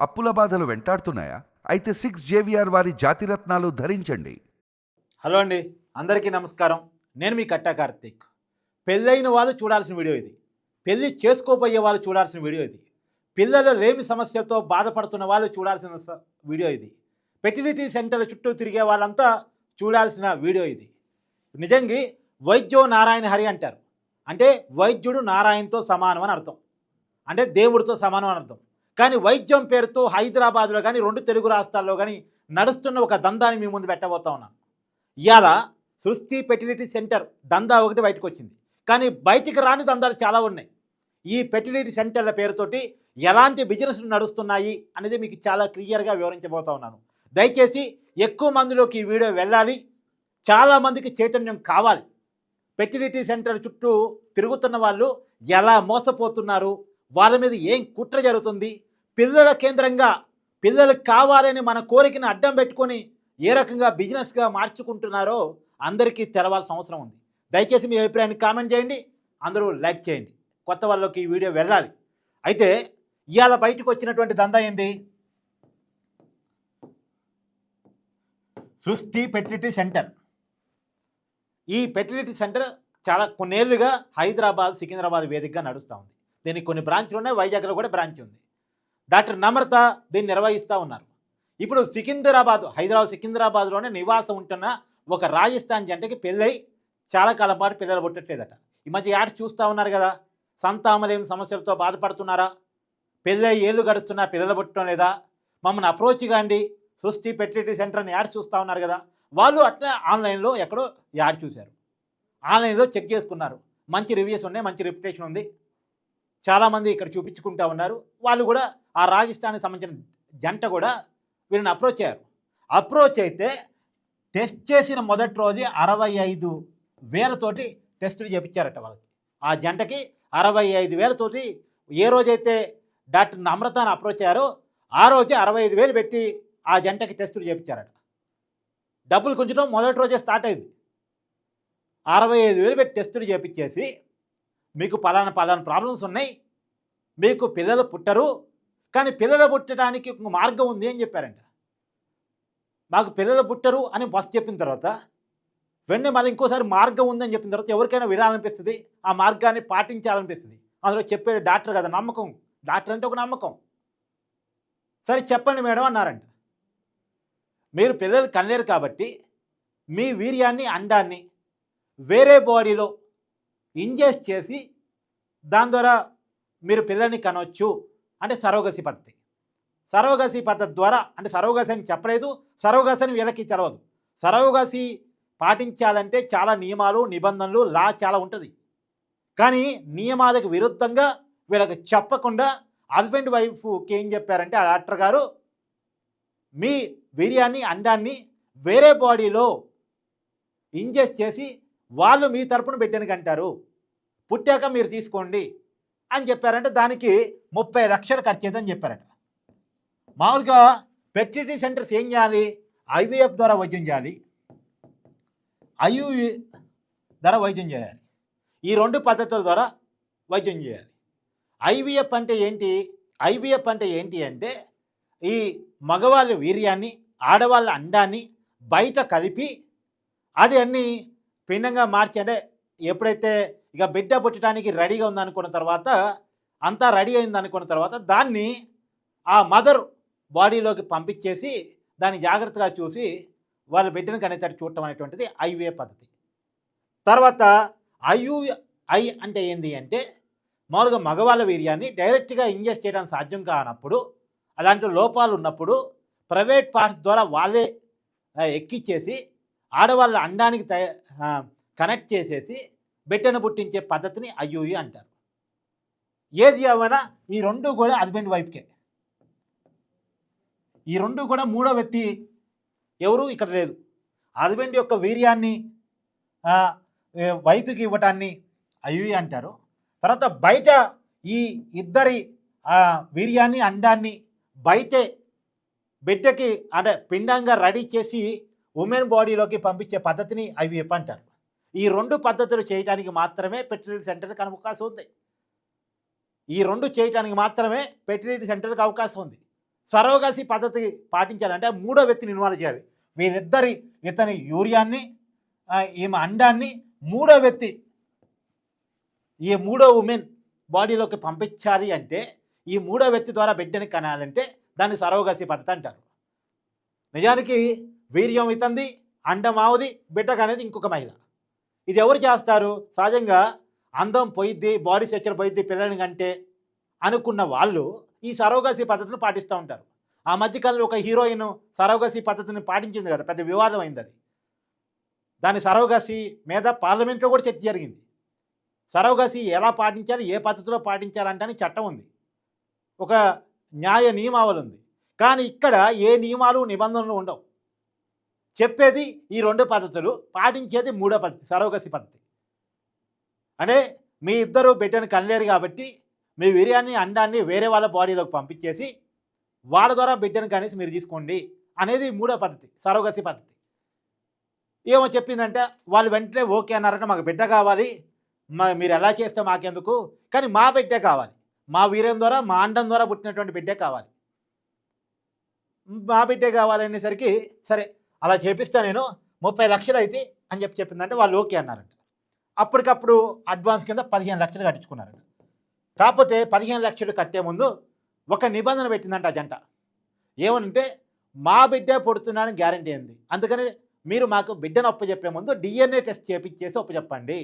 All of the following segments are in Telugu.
అప్పుల బాధలు వెంటాడుతున్నాయా? అయితే సిక్స్ జేవిఆర్ వారి జాతిరత్నాలు ధరించండి. హలో అండి అందరికీ నమస్కారం. నేను మీ కట్టా కార్తీక్. పెళ్ళైన వాళ్ళు చూడాల్సిన వీడియో ఇది. పెళ్ళి చేసుకోబోయే వాళ్ళు చూడాల్సిన వీడియో ఇది. పిల్లలు లేమి సమస్యతో బాధపడుతున్న వాళ్ళు చూడాల్సిన వీడియో ఇది. ఫెర్టిలిటీ సెంటర్ చుట్టూ తిరిగే వాళ్ళంతా చూడాల్సిన వీడియో ఇది. నిజంగా వైద్యో నారాయణ హరి అంటారు. అంటే వైద్యుడు నారాయణతో సమానం అని అర్థం. అంటే దేవుడితో సమానం అని అర్థం. కానీ వైద్యం పేరుతో హైదరాబాద్లో కానీ రెండు తెలుగు రాష్ట్రాల్లో కానీ నడుస్తున్న ఒక దందాన్ని మీ ముందు పెట్టబోతా ఉన్నాను ఇవాళ సృష్టి ఫెర్టిలిటీ సెంటర్ దందా ఒకటి బయటకు వచ్చింది. కానీ బయటికి రాని దందాలు చాలా ఉన్నాయి. ఈ ఫెర్టిలిటీ సెంటర్ల పేరుతోటి ఎలాంటి బిజినెస్లు నడుస్తున్నాయి అనేది మీకు చాలా క్లియర్గా వివరించబోతా ఉన్నాను. దయచేసి ఎక్కువ మందిలోకి ఈ వీడియో వెళ్ళాలి. చాలామందికి చైతన్యం కావాలి. ఫెర్టిలిటీ సెంటర్ చుట్టూ తిరుగుతున్న వాళ్ళు ఎలా మోసపోతున్నారు? వాళ్ళ మీద ఏం కుట్ర జరుగుతుంది? పిల్లల కేంద్రంగా పిల్లలకు కావాలని మన కోరికను అడ్డం పెట్టుకొని ఏ రకంగా బిజినెస్గా మార్చుకుంటున్నారో అందరికీ తెలవాల్సిన అవసరం ఉంది. దయచేసి మీ అభిప్రాయాన్ని కామెంట్ చేయండి. అందరూ లైక్ చేయండి. కొత్త వాళ్ళకి ఈ వీడియో వెళ్ళాలి. అయితే ఇవాళ బయటకు వచ్చినటువంటి దందా ఏంది? Srishti fertility centre. ఈ ఫెర్టిలిటీ సెంటర్ చాలా కొన్నేళ్ళుగా హైదరాబాద్ సికింద్రాబాద్ వేదికగా నడుస్తూ ఉంది. దీనికి కొన్ని బ్రాంచ్లు ఉన్నాయి. వైజాగ్లో కూడా బ్రాంచ్ ఉంది. డాక్టర్ నమ్రత దీన్ని నిర్వహిస్తూ ఉన్నారు. ఇప్పుడు సికింద్రాబాద్ హైదరాబాద్ సికింద్రాబాద్లోనే నివాసం ఉంటున్న ఒక రాజస్థాన్ జంటకి పెళ్ళై చాలా కాలం పాటు పిల్లలు పుట్టట్లేదట. ఈ మధ్య యాడ్ చూస్తూ ఉన్నారు కదా? సంతామలేం సమస్యలతో బాధపడుతున్నారా? పెళ్ళై ఏళ్ళు గడుస్తున్నా పిల్లలు పుట్టడం లేదా? మమ్మల్ని అప్రోచ్ కాండి. సృష్టి ఫెర్టిలిటీ సెంటర్ అని యాడ్ చూస్తూ ఉన్నారు కదా? వాళ్ళు అట్లా ఆన్లైన్లో ఎక్కడో యాడ్ చూశారు. ఆన్లైన్లో చెక్ చేసుకున్నారు. మంచి రివ్యూస్ ఉన్నాయి మంచి రిప్యుటేషన్ ఉంది. చాలామంది ఇక్కడ చూపించుకుంటా ఉన్నారు. వాళ్ళు కూడా ఆ రాజస్థాన్కి సంబంధించిన జంట కూడా వీళ్ళని అప్రోచ్ అయ్యారు అప్రోచ్ అయితే టెస్ట్ చేసిన మొదటి రోజే అరవై ఐదు వేలతోటి టెస్టులు చేపించారట వాళ్ళకి. ఆ జంటకి అరవై ఐదు వేలతోటి ఏ రోజైతే డాక్టర్ నమ్రతాను అప్రోచ్ అయ్యారో ఆ రోజే అరవై ఐదు వేలు పెట్టి ఆ జంటకి టెస్టులు చేపించారట. డబ్బులు కొంచెం మొదటి రోజే స్టార్ట్ అయింది. అరవై ఐదు వేలు పెట్టి టెస్టులు చేపించేసి మీకు పలానా పలానా ప్రాబ్లమ్స్ ఉన్నాయి. మీకు పిల్లలు పుట్టరు. కానీ పిల్లలు పుట్టడానికి ఒక మార్గం ఉంది అని చెప్పారంట. మాకు పిల్లలు పుట్టరు అని ఫస్ట్ చెప్పిన తర్వాత వెంటనే మళ్ళీ ఇంకోసారి మార్గం ఉందని చెప్పిన తర్వాత ఎవరికైనా వినాలనిపిస్తుంది. ఆ మార్గాన్ని పాటించాలనిపిస్తుంది. అందులో చెప్పేది డాక్టర్ కదా నమ్మకం. డాక్టర్ అంటే ఒక నమ్మకం. సరే చెప్పండి మేడం అన్నారంట. మీరు పిల్లలు కనలేరు కాబట్టి మీ వీర్యాన్ని అండాన్ని వేరే బాడీలో ఇంజెస్ట్ చేసి దాని ద్వారా మీరు పిల్లల్ని కనవచ్చు అంటే సరోగసి పద్ధతి. సరోగసి పద్ధతి ద్వారా అంటే సరోగసి అని చెప్పలేదు సరోగసి అని వీళ్ళకి తెలవదు. సరోగసి పాటించాలంటే చాలా నియమాలు నిబంధనలు లా చాలా ఉంటుంది. కానీ నియమాలకు విరుద్ధంగా వీళ్ళకి చెప్పకుండా హస్బెండ్ వైఫ్కి ఏం చెప్పారంటే ఆ డాక్టర్ గారు మీ వీర్యాన్ని అండాన్ని వేరే బాడీలో ఇంజెస్ట్ చేసి వాళ్ళు మీ తరపున బిడ్డనికి అంటారు పుట్టాక మీరు తీసుకోండి అని చెప్పారంటే దానికి ముప్పై లక్షలు ఖర్చు అవుతుందని చెప్పారట. మామూలుగా ఫెర్టిలిటీ సెంటర్స్ ఏం చేయాలి? ఐవీఎఫ్ ద్వారా వైద్యం చేయాలి. ఐయుఈ ద్వారా వైద్యం చేయాలి. ఈ రెండు పద్ధతుల ద్వారా వైద్యం చేయాలి. ఐవీఎఫ్ అంటే ఏంటి? ఐవీఎఫ్ అంటే ఏంటి అంటే ఈ మగవాళ్ళ వీర్యాన్ని ఆడవాళ్ళ అండాన్ని బయట కలిపి అది అన్ని పిండంగా మార్చి అంటే ఎప్పుడైతే ఇక బిడ్డ పుట్టడానికి రెడీగా ఉందనుకున్న తర్వాత అంతా రెడీ అయింది అనుకున్న తర్వాత దాన్ని ఆ మదర్ బాడీలోకి పంపించేసి దాన్ని జాగ్రత్తగా చూసి వాళ్ళ బిడ్డను కనేటట్టు చూడటం అనేటువంటిది ఐవే పద్ధతి. తర్వాత ఐయు ఐ అంటే ఏంది అంటే మామూలుగా మగవాళ్ళ వీర్యాన్ని డైరెక్ట్గా ఇంజెస్ట్ చేయడం సాధ్యం కానప్పుడు అలాంటి లోపాలు ఉన్నప్పుడు ప్రైవేట్ పార్ట్స్ ద్వారా వాళ్ళే ఎక్కిచ్చేసి ఆడవాళ్ళ అండానికి తయ కనెక్ట్ చేసేసి బిడ్డను పుట్టించే పద్ధతిని అయ్యూయి అంటారు. ఏది ఏమైనా ఈ రెండు కూడా హస్బెండ్ వైఫ్కే. ఈ రెండు కూడా మూడో వ్యక్తి ఎవరు ఇక్కడ లేదు. హస్బెండ్ యొక్క వీర్యాన్ని వైఫ్కి ఇవ్వటాన్ని అయ్యూయి అంటారు. తర్వాత బయట ఈ ఇద్దరి వీర్యాన్ని అండాన్ని బయటే బిడ్డకి అంటే పిండంగా రెడీ చేసి ఉమెన్ బాడీలోకి పంపించే పద్ధతిని ఐవీఎఫ్ అంటారు ఈ రెండు పద్ధతులు చేయడానికి మాత్రమే ఫెర్టిలిటీ సెంటర్కి అవకాశం ఉంది. ఈ రెండు చేయడానికి మాత్రమే ఫెర్టిలిటీ సెంటర్కి అవకాశం ఉంది. సరోగసి పద్ధతి పాటించాలంటే మూడో వ్యక్తిని ఇన్వాల్వ్ చేయాలి. వీరిద్దరి ఇతని యూరియాన్ని ఈమె అండాన్ని మూడో వ్యక్తి ఈ మూడో ఉమెన్ బాడీలోకి పంపించాలి అంటే ఈ మూడో వ్యక్తి ద్వారా బిడ్డని కనాలంటే దాన్ని సరోగసి పద్ధతి అంటారు. నిజానికి వీర్యం ఇతంది అండమావుది బిడ్డకు అనేది ఇంకొక మహిళ. ఇది ఎవరు చేస్తారు? సహజంగా అందం పోయిద్ది బాడీ స్ట్రక్చర్ పోయిద్ది పిల్లని కంటే అనుకున్న వాళ్ళు ఈ సరోగసీ పద్ధతిని పాటిస్తూ ఉంటారు. ఆ మధ్యకాలంలో ఒక హీరోయిన్ సరోగసి పద్ధతిని పాటించింది కదా పెద్ద వివాదం అయింది అది. దాని సరోగసి మీద పార్లమెంట్లో కూడా చర్చ జరిగింది. సరోగసి ఎలా పాటించాలి ఏ పద్ధతిలో పాటించాలంటే చట్టం ఉంది. ఒక న్యాయ నియమావళి ఉంది. కానీ ఇక్కడ ఏ నియమాలు నిబంధనలు ఉండవు. చెప్పేది ఈ రెండు పద్ధతులు పాటించేది మూడో పద్ధతి సరోగసి పద్ధతి. అంటే మీ ఇద్దరు బిడ్డను కనలేరు కాబట్టి మీ వీర్యాన్ని అండాన్ని వేరే వాళ్ళ బాడీలోకి పంపించేసి వాళ్ళ ద్వారా బిడ్డను కనేసి మీరు తీసుకోండి అనేది మూడో పద్ధతి సరోగసి పద్ధతి. ఏమో చెప్పిందంటే వాళ్ళు వెంటనే ఓకే అన్నారంటే మాకు బిడ్డ కావాలి మా మీరు ఎలా చేస్తే మాకెందుకు? కానీ మా బిడ్డే కావాలి. మా వీర్యం ద్వారా మా అండం ద్వారా పుట్టినటువంటి బిడ్డే కావాలి. మా బిడ్డే కావాలనేసరికి సరే అలా చేపిస్తా నేను ముప్పై లక్షలు అయితే అని చెప్పి చెప్పిందంటే వాళ్ళు ఓకే అన్నారంట. అప్పటికప్పుడు అడ్వాన్స్ కింద పదిహేను లక్షలు కట్టించుకున్నారంట. కాకపోతే పదిహేను లక్షలు కట్టే ముందు ఒక నిబంధన పెట్టిందంట ఆ జంట. ఏమనంటే మా బిడ్డే పుడుతున్నాడని గ్యారంటీ అయింది అందుకని మీరు మాకు బిడ్డను అప్పచెప్పే ముందు డిఎన్ఏ టెస్ట్ చేపించేసి ఒప్పచెప్పండి.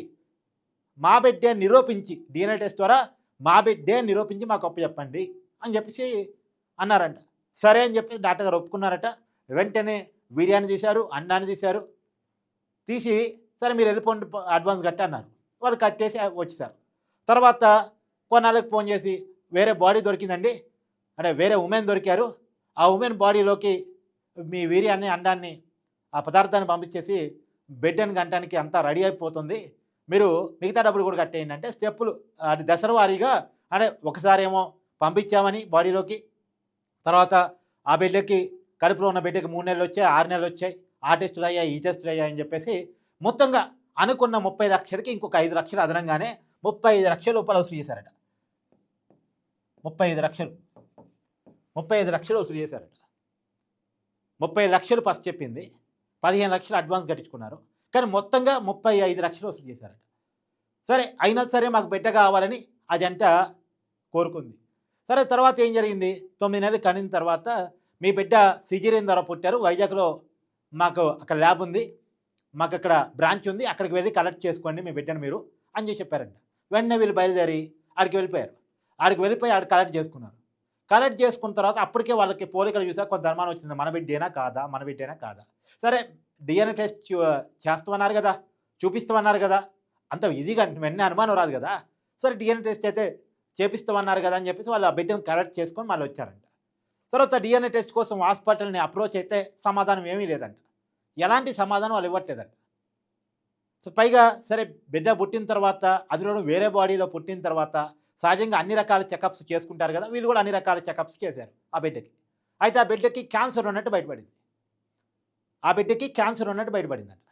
మా బిడ్డే నిరూపించి డిఎన్ఏ టెస్ట్ ద్వారా మా బిడ్డే నిరూపించి మాకు ఒప్పచెప్పండి అని చెప్పేసి అన్నారంట. సరే అని చెప్పి డాక్టర్ గారు ఒప్పుకున్నారట. వెంటనే బిర్యానీ తీశారు అన్నాన్ని తీశారు. తీసి సరే మీరు వెళ్ళిపోండి అడ్వాన్స్ కట్టి అన్నారు. వాళ్ళు కట్టేసి వచ్చేసారు. తర్వాత కొన్నాళ్ళకి ఫోన్ చేసి వేరే బాడీ దొరికిందండి. అంటే వేరే ఉమెన్ దొరికారు. ఆ ఉమెన్ బాడీలోకి మీ వీర్యాన్ని అండాన్ని ఆ పదార్థాన్ని పంపించేసి బెడ్ని గంటానికి అంతా రెడీ అయిపోతుంది. మీరు మిగతా డబ్బులు కూడా కట్టేయండి అంటే స్టెప్పులు అది దశల వారీగా అంటే ఒకసారి ఏమో పంపించామని బాడీలోకి. తర్వాత ఆ బెడ్లకి కడుపులో ఉన్న బిడ్డకి మూడు నెలలు వచ్చాయి ఆరు నెలలు వచ్చాయి ఆ టెస్టులు అయ్యాయి ఈ టెస్టులు అయ్యాయి అని చెప్పేసి మొత్తంగా అనుకున్న ముప్పై లక్షలకి ఇంకొక ఐదు లక్షలు అదనంగానే ముప్పై ఐదు లక్షల రూపాయలు వసూలు చేశారట. ముప్పై ఐదు లక్షలు. ముప్పై ఐదు లక్షలు వసూలు చేశారట. ముప్పై లక్షలు ఫస్ట్ చెప్పింది. పదిహేను లక్షలు అడ్వాన్స్ కట్టించుకున్నారు. కానీ మొత్తంగా ముప్పై ఐదు లక్షలు వసూలు చేశారట. సరే అయినా సరే మాకు బిడ్డ కావాలని ఆ జంట కోరుకుంది. సరే తర్వాత ఏం జరిగింది? తొమ్మిది నెలలు కనిన తర్వాత మీ బిడ్డ సిజేరియన్ ద్వారా పుట్టారు. వైజాగ్లో మాకు అక్కడ ల్యాబ్ ఉంది. మాకు అక్కడ బ్రాంచ్ ఉంది. అక్కడికి వెళ్ళి కలెక్ట్ చేసుకోండి మీ బిడ్డను మీరు అని చెప్పి చెప్పారంట. వెంటనే వీళ్ళు బయలుదేరి ఆడికి వెళ్ళిపోయారు. ఆడికి వెళ్ళిపోయి ఆడ కలెక్ట్ చేసుకున్నారు. కలెక్ట్ చేసుకున్న తర్వాత అప్పటికే వాళ్ళకి పోలికలు చూసా కొంత అనుమానం వచ్చింది. మన బిడ్డేనా కాదా? మన బిడ్డేనా కాదా? సరే డిఎన్ఏ టెస్ట్ చేస్తామన్నారు కదా చూపిస్తామన్నారు కదా అంత ఈజీగా వెంటనే అనుమానం రాదు కదా. సరే డిఎన్ఏ టెస్ట్ అయితే చేపిస్తామన్నారు కదా అని చెప్పేసి వాళ్ళు ఆ బిడ్డను కలెక్ట్ చేసుకొని మళ్ళీ వచ్చారంట. తర్వాత డిఎన్ఏ టెస్ట్ కోసం హాస్పిటల్ని అప్రోచ్ అయితే సమాధానం ఏమీ లేదంట. ఎలాంటి సమాధానం వాళ్ళు ఇవ్వట్లేదంట. సో పైగా సరే బిడ్డ పుట్టిన తర్వాత అదిలో వేరే బాడీలో పుట్టిన తర్వాత సహజంగా అన్ని రకాల చెకప్స్ చేసుకుంటారు కదా వీళ్ళు కూడా అన్ని రకాల చెకప్స్ చేశారు ఆ బిడ్డకి. అయితే ఆ బిడ్డకి క్యాన్సర్ ఉన్నట్టు బయటపడింది. ఆ బిడ్డకి క్యాన్సర్ ఉన్నట్టు బయటపడిందంట.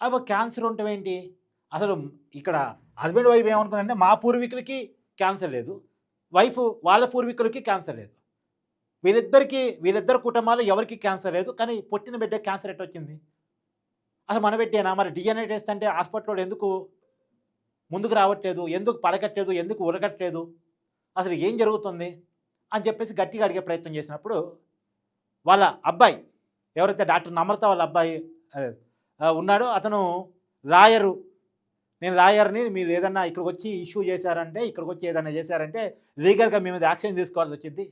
అప్పుడు క్యాన్సర్ ఉండటం ఏంటి? అసలు ఇక్కడ హస్బెండ్ వైఫ్ ఏమనుకున్నారంటే మా పూర్వీకులకి క్యాన్సర్ లేదు. వైఫ్ వాళ్ళ పూర్వీకులకి క్యాన్సర్ లేదు. వీళ్ళిద్దరికి వీళ్ళిద్దరు కుటుంబాలు ఎవరికి క్యాన్సర్ లేదు. కానీ పుట్టిన బిడ్డ క్యాన్సర్ ఎట్ వచ్చింది అసలు మన బిడ్డేనా? మరి డిఎన్ఏ టెస్ట్ అంటే హాస్పిటల్లో ఎందుకు ముందుకు రావట్లేదు? ఎందుకు పలకట్లేదు ఎందుకు ఉరగట్లేదు అసలు ఏం జరుగుతుంది? అని చెప్పేసి గట్టిగా అడిగే ప్రయత్నం చేసినప్పుడు వాళ్ళ అబ్బాయి ఎవరైతే డాక్టర్ నమ్రత వాళ్ళ అబ్బాయి ఉన్నాడో అతను లాయరు. నేను లాయర్ని మీరు ఏదన్నా ఇక్కడికి వచ్చి ఇష్యూ చేశారంటే ఇక్కడికి వచ్చి ఏదైనా చేశారంటే లీగల్గా మీ మీద యాక్షన్ తీసుకోవాల్సి వచ్చింది.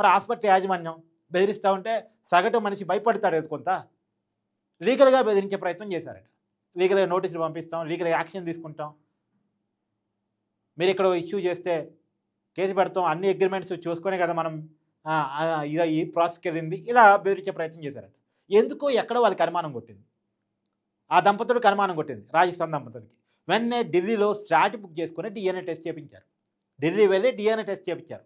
మరి హాస్పిటల్ యాజమాన్యం బెదిరిస్తూ ఉంటే సగటు మనిషి భయపడతాడు కదా కొంత. లీగల్గా బెదిరించే ప్రయత్నం చేశారట. లీగల్గా నోటీసులు పంపిస్తాం లీగల్గా యాక్షన్ తీసుకుంటాం. మీరు ఇక్కడ ఇష్యూ చేస్తే కేసు పెడతాం అన్ని అగ్రిమెంట్స్ చూసుకునే కదా మనం ఇదా ఈ ప్రాసెస్కి వెళ్ళింది. ఇలా బెదిరించే ప్రయత్నం చేశారట. ఎందుకో ఎక్కడ వాళ్ళకి అనుమానం కొట్టింది. ఆ దంపతుడికి అనుమానం కొట్టింది రాజస్థాన్ దంపతులకి. వెన్నే ఢిల్లీలో స్ట్రాట్ బుక్ చేసుకుని డిఎన్ఏ టెస్ట్ చేయించారు ఢిల్లీ వెళ్ళి డిఎన్ఏ టెస్ట్ చేయించారు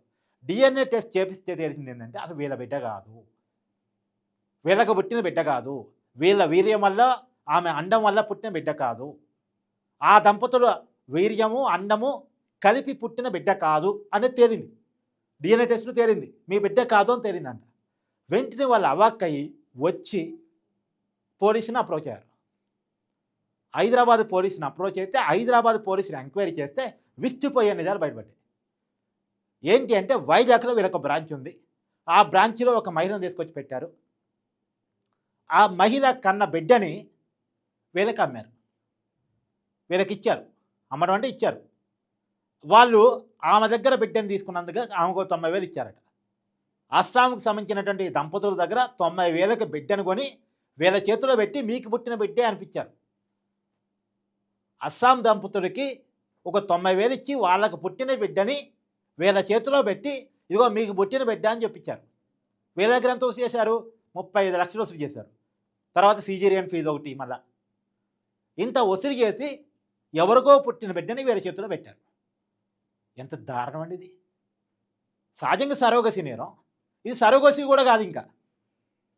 డిఎన్ఏ టెస్ట్ చేపిస్తే తెలిసింది ఏంటంటే అసలు వీళ్ళ బిడ్డ కాదు. వీళ్ళకు పుట్టిన బిడ్డ కాదు. వీళ్ళ వీర్యం వల్ల ఆమె అండం వల్ల పుట్టిన బిడ్డ కాదు. ఆ దంపతుల వీర్యము అండము కలిపి పుట్టిన బిడ్డ కాదు అనేది తేలింది. డిఎన్ఏ టెస్ట్ తేలింది. మీ బిడ్డ కాదు అని తేలిందంట. వెంటనే వాళ్ళు అవాక్కయ్యి వచ్చి పోలీసుని అప్రోచ్ అయ్యారు. హైదరాబాద్ పోలీసుని అప్రోచ్ అయితే హైదరాబాద్ పోలీసుని ఎంక్వైరీ చేస్తే విస్తుపోయే నిజాలు బయటపడ్డాయి. ఏంటి అంటే వైజాగ్లో వీళ్ళొక బ్రాంచ్ ఉంది. ఆ బ్రాంచ్లో ఒక మహిళను తీసుకొచ్చి పెట్టారు. ఆ మహిళ కన్న బిడ్డని వీళ్ళకి అమ్మారు. వీళ్ళకి ఇచ్చారు. అమ్మడం అంటే ఇచ్చారు. వాళ్ళు ఆమె దగ్గర బిడ్డని తీసుకున్నందుకు ఆమెకు తొంభై వేలు ఇచ్చారట. అస్సాంకు సంబంధించినటువంటి దంపతుల దగ్గర తొంభై వేలకు బిడ్డను కొని వీళ్ళ చేతిలో పెట్టి మీకు పుట్టిన బిడ్డే అనిపించారు అస్సాం దంపతులకి ఒక తొంభై వేలు ఇచ్చి వాళ్ళకు పుట్టిన బిడ్డని వీళ్ళ చేతిలో పెట్టి ఇదిగో మీకు పుట్టిన బిడ్డ అని చెప్పించారు వీళ్ళ దగ్గర ఎంత వసూలు చేశారు? ముప్పై ఐదు లక్షలు వసూలు చేశారు. తర్వాత సీజేరియన్ ఫీజు ఒకటి మళ్ళా. ఇంత వసూలు చేసి ఎవరికో పుట్టిన బిడ్డని వీళ్ళ చేతిలో పెట్టారు. ఎంత దారుణం అండి ఇది. సహజంగా సరోగసి నేరం. ఇది సరోగసి కూడా కాదు ఇంకా.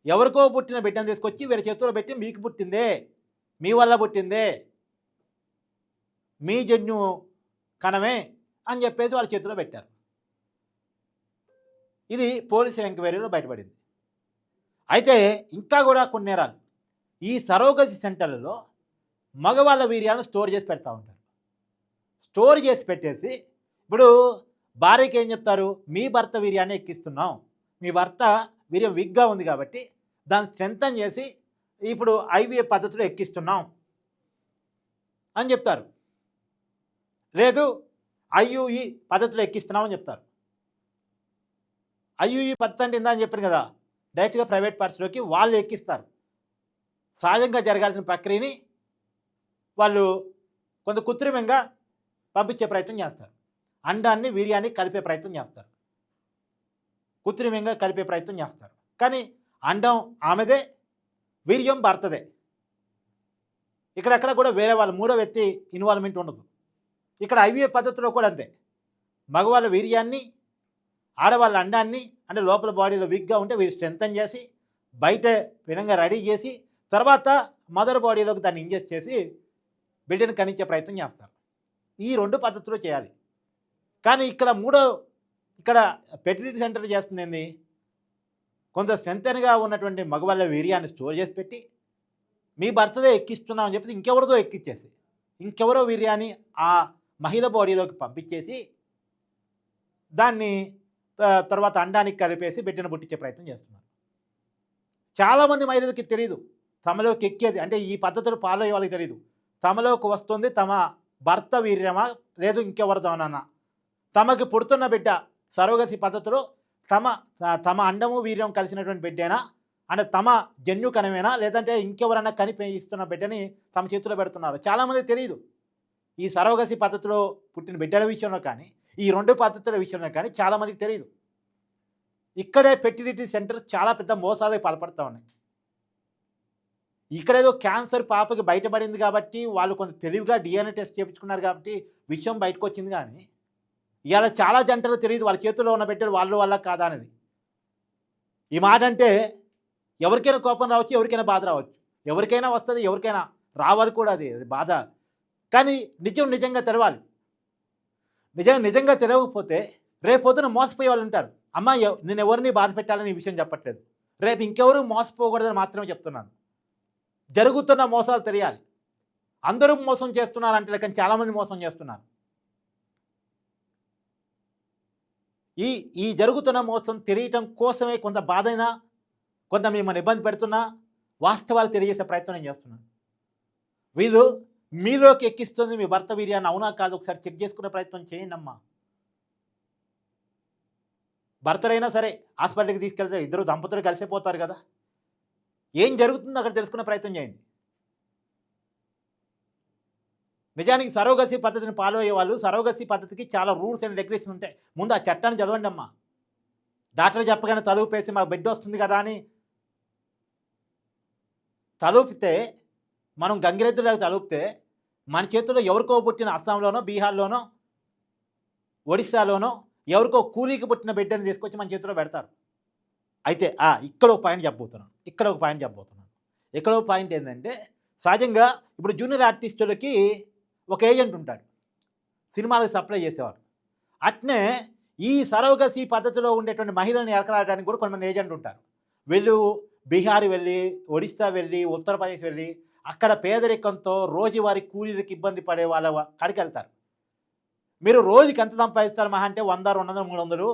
ఎవరికో పుట్టిన బిడ్డను తీసుకొచ్చి వీళ్ళ చేతిలో పెట్టి మీకు పుట్టిందే మీ వల్ల పుట్టిందే. మీ జన్యు కణమే అని చెప్పేసి వాళ్ళ చేతిలో పెట్టారు. ఇది పోలీసు ఎంక్వైరీలో బయటపడింది. అయితే ఇంకా కూడా కొన్ని నేరాలు. ఈ సరోగసి సెంటర్లలో మగవాళ్ళ వీర్యాలను స్టోర్ చేసి పెడతా ఉంటారు. స్టోర్ చేసి పెట్టేసి ఇప్పుడు భార్యకి ఏం చెప్తారు? మీ భర్త వీర్యాన్ని ఎక్కిస్తున్నాం. మీ భర్త వీర్యం విగ్గా ఉంది కాబట్టి దాన్ని స్ట్రెంగ్తన్ చేసి ఇప్పుడు ఐవీఏ పద్ధతిలో ఎక్కిస్తున్నాం అని చెప్తారు. లేదు ఐయుఈ పద్ధతిలో ఎక్కిస్తున్నామని చెప్తారు. ఐయుఈ పద్ధతి అంటే ఇందా అని చెప్పాను కదా డైరెక్ట్గా ప్రైవేట్ పార్ట్స్లోకి వాళ్ళు ఎక్కిస్తారు. సహజంగా జరగాల్సిన ప్రక్రియని వాళ్ళు కొంత కృత్రిమంగా పంపించే ప్రయత్నం చేస్తారు. అండాన్ని వీర్యాన్ని కలిపే ప్రయత్నం చేస్తారు. కృత్రిమంగా కలిపే ప్రయత్నం చేస్తారు. కానీ అండం ఆమెదే వీర్యం భర్తదే. ఇక్కడెక్కడ కూడా వేరే వాళ్ళు మూడో వ్యక్తి ఇన్వాల్వ్మెంట్ ఉండదు. ఇక్కడ ఐవీఏ పద్ధతిలో కూడా అంతే. మగవాళ్ళ వీర్యాన్ని ఆడవాళ్ళ అండాన్ని అంటే లోపల బాడీలో వీక్గా ఉంటే వీరు స్ట్రెంగ్తన్ చేసి బయట విధంగా రెడీ చేసి తర్వాత మదర్ బాడీలోకి దాన్ని ఇంజెస్ట్ చేసి బిడ్డను కనించే ప్రయత్నం చేస్తారు. ఈ రెండు పద్ధతులు చేయాలి. కానీ ఇక్కడ మూడో ఇక్కడ ఫెర్టిలిటీ సెంటర్ చేస్తుంది ఏంది? కొంత స్ట్రెంగ్తన్గా ఉన్నటువంటి మగవాళ్ళ వీర్యాన్ని స్టోర్ చేసి పెట్టి మీ భర్తదే ఎక్కిస్తున్నామని చెప్పేసి ఇంకెవరిదో ఎక్కిచ్చేసి ఇంకెవరో వీర్యాన్ని ఆ మహిళ బాడీలోకి పంపించేసి దాన్ని తర్వాత అండానికి కలిపేసి బిడ్డను పుట్టించే ప్రయత్నం చేస్తున్నారు. చాలామంది మహిళలకి తెలియదు తమలోకి ఎక్కేది అంటే ఈ పద్ధతులు ఫాలో అయ్యే వాళ్ళకి తెలియదు తమలోకి వస్తుంది తమ భర్త వీర్యమా లేదు ఇంకెవరితోనన్నా తమకి పుడుతున్న బిడ్డ సరోగసి పద్ధతిలో తమ తమ అండము వీర్యం కలిసినటువంటి బిడ్డేనా? అంటే తమ జన్యు కణమేనా లేదంటే ఇంకెవరన్నా కనిపి ఇస్తున్న బిడ్డని తమ చేతిలో పెడుతున్నారు. చాలామంది తెలియదు ఈ సరోగసి పద్ధతిలో పుట్టిన బిడ్డల విషయంలో కానీ ఈ రెండు పద్ధతుల విషయంలో కానీ చాలామందికి తెలియదు ఇక్కడే ఫెర్టిలిటీ సెంటర్స్ చాలా పెద్ద మోసాలకు పాల్పడుతూ ఉన్నాయి. ఇక్కడేదో క్యాన్సర్ పాపకి బయటపడింది కాబట్టి వాళ్ళు కొంత తెలివిగా డిఎన్ఏ టెస్ట్ చేయించుకున్నారు కాబట్టి విషయం బయటకు వచ్చింది కానీ ఇవాళ చాలా జంటలు తెలియదు వాళ్ళ చేతిలో ఉన్న బిడ్డలు వాళ్ళు వాళ్ళ కాదా అనేది. ఈ మాట అంటే ఎవరికైనా కోపం రావచ్చు ఎవరికైనా బాధ రావచ్చు. ఎవరికైనా వస్తుంది ఎవరికైనా రావాలి కూడా అది అది బాధ. కానీ నిజం నిజంగా తెరవాలి. నిజంగా నిజంగా తెరవకపోతే రేపు మోసపోయే వాళ్ళు ఉంటారు అమ్మ ఎవ- నేను ఎవరిని బాధ పెట్టాలని ఈ విషయం చెప్పట్లేదు. రేపు ఇంకెవరు మోసపోకూడదని మాత్రమే చెప్తున్నాను. జరుగుతున్న మోసాలు తెలియాలి. అందరూ మోసం చేస్తున్నారు అంటే కానీ చాలామంది మోసం చేస్తున్నారు. ఈ ఈ జరుగుతున్న మోసం తెలియటం కోసమే కొంత బాధైనా కొంత మిమ్మల్ని ఇబ్బంది పెడుతున్నా వాస్తవాలు తెలియజేసే ప్రయత్నం నేను చేస్తున్నాను. వీళ్ళు మీలోకి ఎక్కిస్తుంది మీ భర్త వీర్యాన్ని. అవునా కాదు ఒకసారి చెక్ చేసుకునే ప్రయత్నం చేయండి అమ్మా భర్తలైనా సరే హాస్పిటల్కి తీసుకెళ్తే ఇద్దరు దంపతులు కలిసిపోతారు కదా. ఏం జరుగుతుందో అక్కడ తెలుసుకునే ప్రయత్నం చేయండి. నిజానికి సరోగసి పద్ధతిని ఫాలో అయ్యే వాళ్ళు సరోగసి పద్ధతికి చాలా రూల్స్ అండ్ రెగ్యులేషన్స్ ఉంటాయి. ముందు ఆ చట్టాన్ని చదవండి అమ్మా. డాక్టర్ చెప్పగానే తలుపేసి మాకు బిడ్డ వస్తుంది కదా అని తలుపితే మనం గంగిరెద్దులాగా తలుపితే మన చేతుల్లో ఎవరికో పుట్టిన అస్సాంలోనో బీహార్లోనో ఒడిస్సాలోనో ఎవరికో కూలీకి పుట్టిన బిడ్డని తీసుకొచ్చి మన చేతిలో పెడతారు. అయితే ఇక్కడ ఒక పాయింట్ చెప్పబోతున్నాను. ఇక్కడ ఒక పాయింట్ చెప్పబోతున్నాను. ఇక్కడ ఒక పాయింట్ ఏంటంటే సహజంగా ఇప్పుడు జూనియర్ ఆర్టిస్టులకి ఒక ఏజెంట్ ఉంటాడు. సినిమాలకు సప్లై చేసేవాడు. అట్నే ఈ సరోగసి పద్ధతిలో ఉండేటువంటి మహిళలను ఎరకరాడడానికి కూడా కొంతమంది ఏజెంట్ ఉంటారు. వీళ్ళు బీహార్ వెళ్ళి ఒడిస్సా వెళ్ళి ఉత్తరప్రదేశ్ వెళ్ళి అక్కడ పేదరికంతో రోజువారి కూలీలకు ఇబ్బంది పడే వాళ్ళ కాడికి వెళ్తారు. మీరు రోజుకి ఎంత సంపాదిస్తారు మహా అంటే వంద రెండు వందలు మూడు వందలు?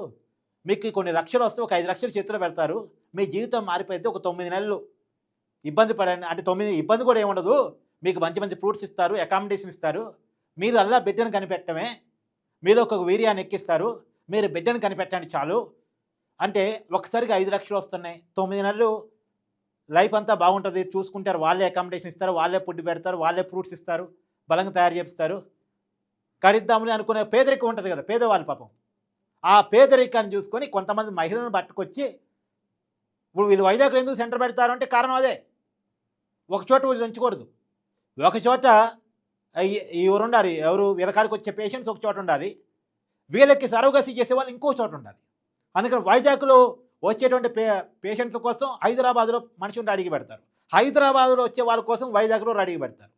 మీకు కొన్ని లక్షలు వస్తే ఒక ఐదు లక్షలు చేతిలో పెడతారు. మీ జీవితం మారిపోయింది ఒక తొమ్మిది నెలలు ఇబ్బంది పడండి. అంటే తొమ్మిది ఇబ్బంది కూడా ఏముండదు. మీకు మంచి మంచి ఫ్రూట్స్ ఇస్తారు అకామిడేషన్ ఇస్తారు. మీరు అలా బిడ్డను కనిపెట్టమే మీరు ఒక వీర్యాన్ని ఎక్కిస్తారు. మీరు బిడ్డను కనిపెట్టండి చాలు. అంటే ఒకసారిగా ఐదు లక్షలు వస్తున్నాయి. తొమ్మిది నెలలు లైఫ్ అంతా బాగుంటుంది. చూసుకుంటారు. వాళ్ళే అకామిడేషన్ ఇస్తారు. వాళ్ళే ఫుడ్ పెడతారు. వాళ్ళే ఫ్రూట్స్ ఇస్తారు. బలంగా తయారు చేపిస్తారు. కరిద్దాములే అనుకునే పేదరికం ఉంటుంది కదా. పేదవాళ్ళు పాపం. ఆ పేదరికాన్ని చూసుకొని కొంతమంది మహిళలను పట్టుకొచ్చి ఇప్పుడు వీళ్ళు వైజాగ్లో ఎందుకు సెంటర్ పెడతారు అంటే కారణం అదే. ఒక చోట వీళ్ళు ఉంచకూడదు. ఒకచోట ఈ- ఎవరు ఉండాలి? ఎవరు వీళ్ళకాడికి వచ్చే పేషెంట్స్ ఒక చోట ఉండాలి. వీళ్ళకి సరోగసి చేసే వాళ్ళు ఇంకో చోట ఉండాలి. అందుకని వైజాగ్లో వచ్చేటువంటి పే పేషెంట్ల కోసం హైదరాబాద్లో మనుషులు అడిగి పెడతారు. హైదరాబాద్లో వచ్చే వాళ్ళ కోసం వైజాగ్లో అడిగి పెడతారు.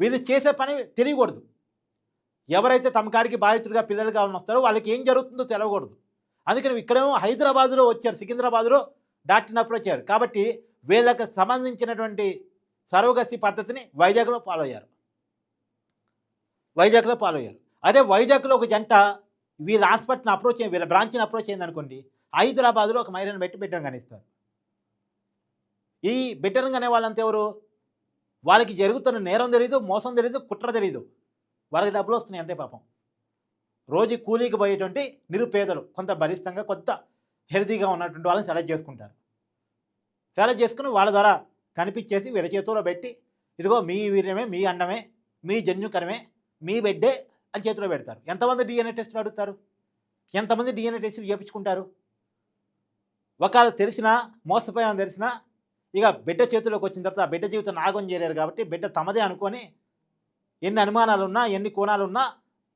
వీళ్ళు చేసే పని తెలియకూడదు. ఎవరైతే తమ కాడికి బాధితుడిగా పిల్లలు కావాలని వస్తారో వాళ్ళకి ఏం జరుగుతుందో తెలియకూడదు అందుకని ఇక్కడేమో హైదరాబాద్లో వచ్చారు సికింద్రాబాద్లో డాక్టర్ని అప్రోచ్ అయ్యారు. కాబట్టి వీళ్ళకి సంబంధించినటువంటి సర్వగసి పద్ధతిని వైజాగ్లో ఫాలో అయ్యారు. వైజాగ్లో ఫాలో అయ్యారు. అదే వైజాగ్లో ఒక జంట వీళ్ళ హాస్పిటల్ని అప్రోచ్ వీళ్ళ బ్రాంచ్ని అప్రోచ్ అయిందనుకోండి హైదరాబాద్లో ఒక మహిళను పెట్టి బిడ్డను కనిస్తారు ఈ బిడ్డను కనే వాళ్ళంతా ఎవరు? వాళ్ళకి జరుగుతున్న నేరం తెలీదు మోసం తెలీదు కుట్ర తెలీదు. వాళ్ళకి డబ్బులు వస్తున్నాయి అంతే పాపం. రోజు కూలీకి పోయేటువంటి నిరుపేదలు కొంత బలిష్టంగా కొంత హెల్తీగా ఉన్నటువంటి వాళ్ళని సెలెక్ట్ చేసుకుంటారు. సెలెక్ట్ చేసుకుని వాళ్ళ ద్వారా కనిపించేసి వీళ్ళ చేతుల్లో పెట్టి ఇదిగో మీ వీర్యమే మీ అండమే మీ జన్యుకరమే మీ బిడ్డే అని చేతిలో పెడతారు. ఎంతమంది డిఎన్ఏ టెస్టులు అడుగుతారు? ఎంతమంది డిఎన్ఏ టెస్టులు చేపించుకుంటారు? ఒకవేళ తెలిసినా మోసపోయామని తెలిసినా ఇక బిడ్డ చేతిలోకి వచ్చిన తర్వాత ఆ బిడ్డ జీవితం నాగం చేరారు కాబట్టి బిడ్డ తమదే అనుకొని ఎన్ని అనుమానాలు ఉన్నా ఎన్ని కోణాలు ఉన్నా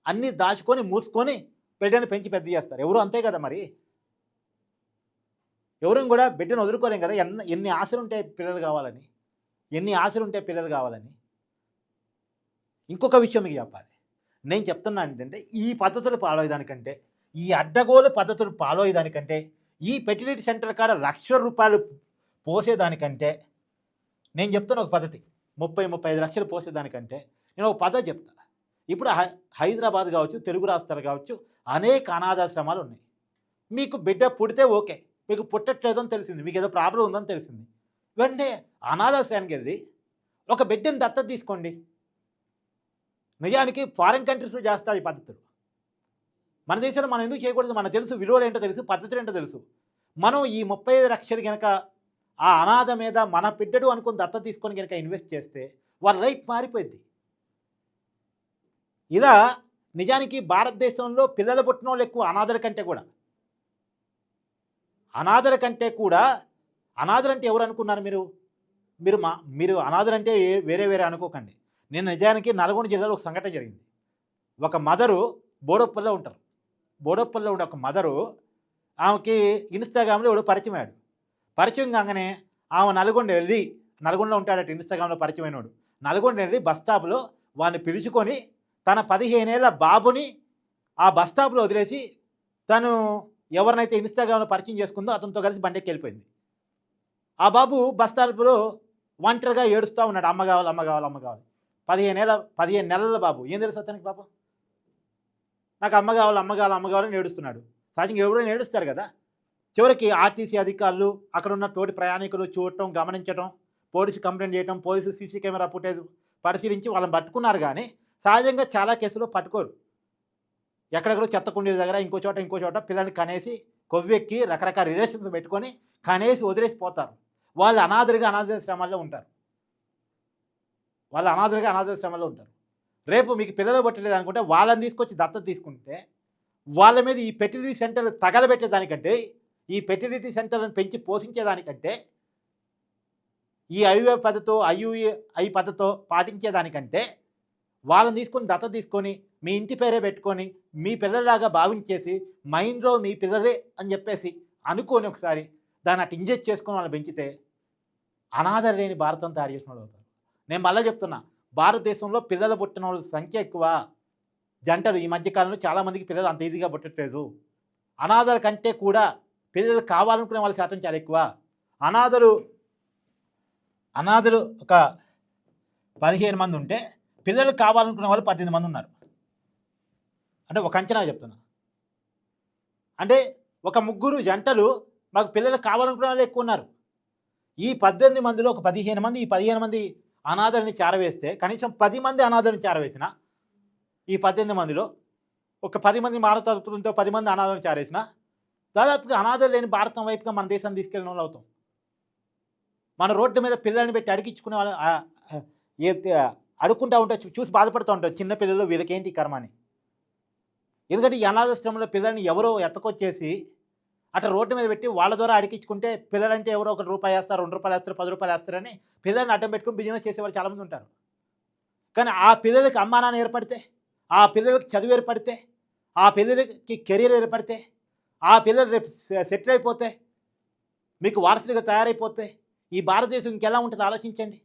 అన్నీ దాచుకొని మూసుకొని బిడ్డని పెంచి పెద్ద చేస్తారు. ఎవరు అంతే కదా మరి? ఎవరు కూడా బిడ్డను వదులుకోలేం కదా. ఎన్ని ఎన్ని ఆశలు ఉంటాయి పిల్లలు కావాలని ఎన్ని ఆశలు ఉంటాయి పిల్లలు కావాలని. ఇంకొక విషయం మీకు చెప్పాలి. నేను చెప్తున్నా ఏంటంటే ఈ పద్ధతులు ఫాలో అయ్యేదానికంటే ఈ అడ్డగోలు పద్ధతులు ఫాలో అయ్యేదానికంటే ఈ ఫెర్టిలిటీ సెంటర్ కాడ లక్ష రూపాయలు పోసేదానికంటే నేను చెప్తున్న ఒక పద్ధతి ముప్పై ముప్పై ఐదు లక్షలు పోసేదానికంటే నేను ఒక పద్ధతి చెప్తా. ఇప్పుడు హై హైదరాబాద్ కావచ్చు తెలుగు రాష్ట్రాలు కావచ్చు అనేక అనాథాశ్రమాలు ఉన్నాయి. మీకు బిడ్డ పుడితే ఓకే మీకు పుట్టట్లేదని తెలిసింది మీకు ఏదో ప్రాబ్లం ఉందని తెలిసింది. వెంటనే అనాథాశ్రయానికి వెళ్ళి ఒక బిడ్డని దత్తత తీసుకోండి. నిజానికి ఫారిన్ కంట్రీస్లో చేస్తారు ఈ పద్ధతులు. మన దేశంలో మనం ఎందుకు చేయకూడదు? మనకు తెలుసు విలువలు ఏంటో తెలుసు పద్ధతులు ఏంటో తెలుసు. మనం ఈ ముప్పై ఐదు లక్షలు కనుక ఆ అనాథ మీద మన బిడ్డడు అనుకుని దత్త తీసుకొని కనుక ఇన్వెస్ట్ చేస్తే వాళ్ళ లైఫ్ మారిపోయింది ఇలా నిజానికి భారతదేశంలో పిల్లలు పుట్టిన వాళ్ళు ఎక్కువ అనాథల కంటే కూడా. అనాథల కంటే కూడా అనాథలంటే ఎవరు అనుకున్నారు మీరు? మీరు మా మీరు అనాథలంటే వేరే వేరే అనుకోకండి. నేను నిజానికి నల్గొండ జిల్లాలో ఒక సంఘటన జరిగింది. ఒక మదరు బోడప్పల్లో ఉంటారు. బోడప్పల్లో ఉండే ఒక మదరు ఆమెకి ఇన్స్టాగ్రామ్లో ఎవడో పరిచయం అయ్యాడు. పరిచయం కాగానే ఆమె నల్గొండ వెళ్ళి నల్గొండలో ఉంటాడట ఇన్స్టాగ్రామ్లో పరిచయం అయినోడు. నల్గొండ వెళ్ళి బస్ స్టాప్లో వాడిని పిలుచుకొని తన పదిహేనేళ్ళ బాబుని ఆ బస్ స్టాప్లో వదిలేసి తను ఎవరినైతే ఇన్స్టాగ్రామ్లో పరిచయం చేసుకుందో అతనితో కలిసి బండికి వెళ్ళిపోయింది. ఆ బాబు బస్ స్టాప్లో ఒంటరిగా ఏడుస్తూ ఉన్నాడు. అమ్మ కావాలి అమ్మ కావాలి అమ్మ కావాలి. పదిహేను పదిహేనేళ్ళ పదిహేను నెలల బాబు. ఏం తెలుసు అతనికి పాపం? నాకు అమ్మ కావాలి అమ్మ కావాలి అమ్మ కావాలని ఏడుస్తున్నాడు. సహజంగా ఎవరైనా ఏడుస్తారు కదా. చివరికి ఆర్టీసీ అధికారులు అక్కడ ఉన్న తోటి ప్రయాణికులు చూడటం గమనించడం పోలీసు కంప్లైంట్ చేయడం పోలీసు సీసీ కెమెరా ఫుటేజ్ పరిశీలించి వాళ్ళని పట్టుకున్నారు కానీ సహజంగా చాలా కేసులు పట్టుకోరు. ఎక్కడెక్కడో చెత్త కుండీల దగ్గర ఇంకో చోట ఇంకో చోట పిల్లల్ని కనేసి కొవ్వెక్కి రకరకాల రిలేషన్స్ పెట్టుకొని కనేసి వదిలేసి పోతారు. వాళ్ళు అనాథరిగా శ్రమాల్లో ఉంటారు. వాళ్ళు అనాథరిగా శ్రమలో ఉంటారు. రేపు మీకు పిల్లలు పట్టలేదు అనుకుంటే వాళ్ళని తీసుకొచ్చి దత్తత తీసుకుంటే వాళ్ళ మీద ఈ ఫెర్టిలిటీ సెంటర్లు తగలబెట్టేదానికంటే ఈ ఫెర్టిలిటీ సెంటర్లను పెంచి పోషించేదానికంటే ఈ ఐవే పద్ధతితో ఐయుఏ ఐ పద్ధతితో పాటించేదానికంటే వాళ్ళని తీసుకొని దత్త తీసుకొని మీ ఇంటి పేరే పెట్టుకొని మీ పిల్లలాగా భావించేసి మైండ్లో మీ పిల్లలే అని చెప్పేసి అనుకోని ఒకసారి దాన్ని అటు ఇంజెక్ట్ చేసుకొని వాళ్ళని పెంచితే అనాథ లేని భారతం తయారు చేసిన వాళ్ళు నేను మళ్ళీ చెప్తున్నా భారతదేశంలో పిల్లలు పుట్టిన వాళ్ళ సంఖ్య ఎక్కువ. జంటలు ఈ మధ్యకాలంలో చాలామందికి పిల్లలు అంత ఈజీగా పుట్టట్లేదు. అనాథల కంటే కూడా పిల్లలు కావాలనుకునే వాళ్ళ శాతం చాలా ఎక్కువ. అనాథలు అనాథలు ఒక పదిహేను మంది ఉంటే పిల్లలు కావాలనుకునే వాళ్ళు పద్దెనిమిది మంది ఉన్నారు. అంటే ఒక అంచనా చెప్తున్నా. అంటే ఒక ముగ్గురు జంటలు మాకు పిల్లలు కావాలనుకునే వాళ్ళు ఎక్కువ ఉన్నారు. ఈ పద్దెనిమిది మందిలో ఒక పదిహేను మంది ఈ పదిహేను మంది అనాథల్ని చేరవేస్తే కనీసం పది మంది అనాథల్ని చేరవేసిన ఈ పద్దెనిమిది మందిలో ఒక పది మంది మానవతత్వంతో పది మంది అనాథలను చేరేసిన దాదాపుగా అనాథలు లేని భారతం వైపుగా మన దేశాన్ని తీసుకెళ్ళిన వాళ్ళు అవుతాం. మన రోడ్డు మీద పిల్లల్ని పెట్టి అడిగించుకునే వాళ్ళు అడుక్కుంటూ ఉంటారు ఏ- చూసి బాధపడుతూ ఉంటారు. చిన్న పిల్లలు వీళ్ళకేంటి ఈ కర్మ అని. ఎందుకంటే ఈ అనాథాశ్రమంలో పిల్లల్ని ఎవరో ఎత్తకొచ్చేసి అటు రోడ్డు మీద పెట్టి వాళ్ళ ద్వారా అడిగించుకుంటే పిల్లలంటే ఎవరో ఒక రూపాయి వేస్తారు రెండు రూపాయలు వేస్తారు పది రూపాయలు వేస్తారని పిల్లల్ని అడ్డం పెట్టుకుని బిజినెస్ చేసేవాళ్ళు చాలామంది ఉంటారు. కానీ ఆ పిల్లలకి అమ్మా నాన్న ఏర్పడితే ఆ పిల్లలకి చదువు ఏర్పడితే ఆ పిల్లలకి కెరీర్ ఏర్పడితే ఆ పిల్లలు రేపు సెటిల్ అయిపోతే మీకు వారసులుగా తయారైపోతే ఈ భారతదేశం ఇంకెలా ఉంటుందో ఆలోచించండి.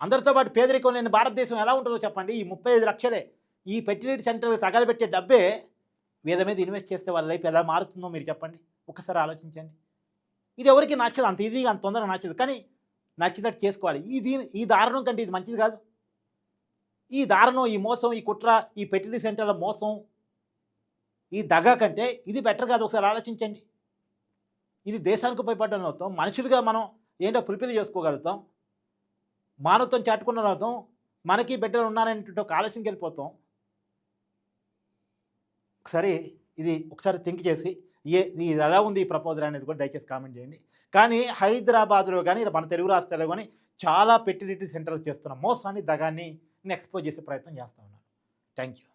అందరితో పాటు పేదరికం లేని భారతదేశం ఎలా ఉంటుందో చెప్పండి. ఈ ముప్పై ఐదు లక్షలే ఈ ఫెర్టిలిటీ సెంటర్కి తగలబెట్టే డబ్బే వీళ్ళ మీద ఇన్వెస్ట్ చేస్తే వాళ్ళ లైఫ్ ఎలా మారుతుందో మీరు చెప్పండి. ఒకసారి ఆలోచించండి. ఇది ఎవరికి నచ్చదు. అంత ఈజీగా అంత తొందరగా నచ్చదు. కానీ నచ్చినట్టు చేసుకోవాలి. ఈ దీని ఈ దారుణం కంటే ఇది మంచిది కాదు. ఈ దారుణం ఈ మోసం ఈ కుట్ర ఈ పెట్టిన సెంటర్ల మోసం ఈ దగ కంటే ఇది బెటర్ కాదు. ఒకసారి ఆలోచించండి. ఇది దేశానికి ఉపయోగపడడం అవుతాం. మనుషులుగా మనం ఏంటో ఫుల్ఫిల్ చేసుకోగలుగుతాం. మానవత్వం చాటుకున్న అవుతాం. మనకి బిడ్డలు ఉన్నారనేటువంటి ఒక ఆలోచనకి వెళ్ళిపోతాం. ఒకసారి ఇది ఒకసారి థింక్ చేసి ఏ ఇది ఎలా ఉంది ఈ ప్రపోజల్ అనేది కూడా దయచేసి కామెంట్ చేయండి. కానీ హైదరాబాద్లో కానీ మన తెలుగు రాష్ట్రాల్లో కానీ చాలా ఫెర్టిలిటీ సెంటర్స్ చేస్తున్న మోసాన్ని దగాన్ని ఎక్స్పోజ్ చేసే ప్రయత్నం చేస్తూ ఉన్నాను. Thank you